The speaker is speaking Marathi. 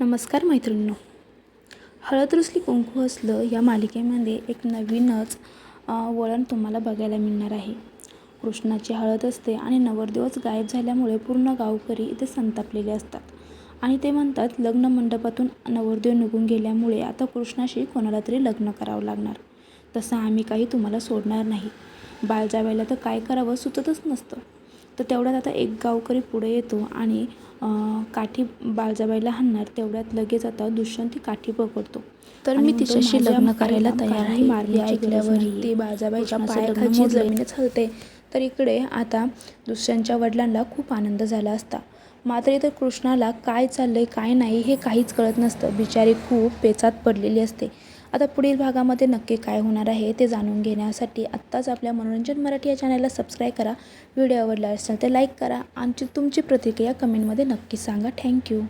नमस्कार मैत्रिणींनो. हळद रुसली कुंकू असलं या मालिकेमध्ये एक नवीनच वळण तुम्हाला बघायला मिळणार आहे. कृष्णाची हळद असते आणि नवरदेवच गायब झाल्यामुळे पूर्ण गावकरी इथे संतापलेले असतात. आणि ते म्हणतात लग्न मंडपातून नवरदेव निघून गेल्यामुळे आता कृष्णाशी कोणाला तरी लग्न करावं लागणार. तसं आम्ही काही तुम्हाला सोडणार नाही. बाळजावेला तर काय करावं सुचतच नसतं. तर तेवढ्यात आता एक गावकरी पुढे येतो आणि काठी बाळजाबाईला हाणणार तेवढ्यात लगेच आता दुष्यंत ती काठी पकडतो तर मी तिच्याशी "माझ्या लग्न करायला तयार आहे." ऐकल्यावर. ती बाळजाबाईच्या मोडलंय. जमीनच हलते तर इकडे आता दुष्यंतच्या वडिलांना खूप आनंद झाला असता मात्र इथं कृष्णाला काय चाललंय काय नाही हे काहीच कळत नसतं बिचारी खूप पेचात पडलेली असते आता पुढील भागामध्ये नक्की काय होणार आहे ते जाणून घेण्यासाठी आत्ताच आपल्या मनोरंजन मराठी या चॅनलला सबस्क्राईब करा. व्हिडिओ आवडला असेल तर लाईक करा आणि तुमची प्रतिक्रिया कमेंटमध्ये नक्की सांगा. थँक्यू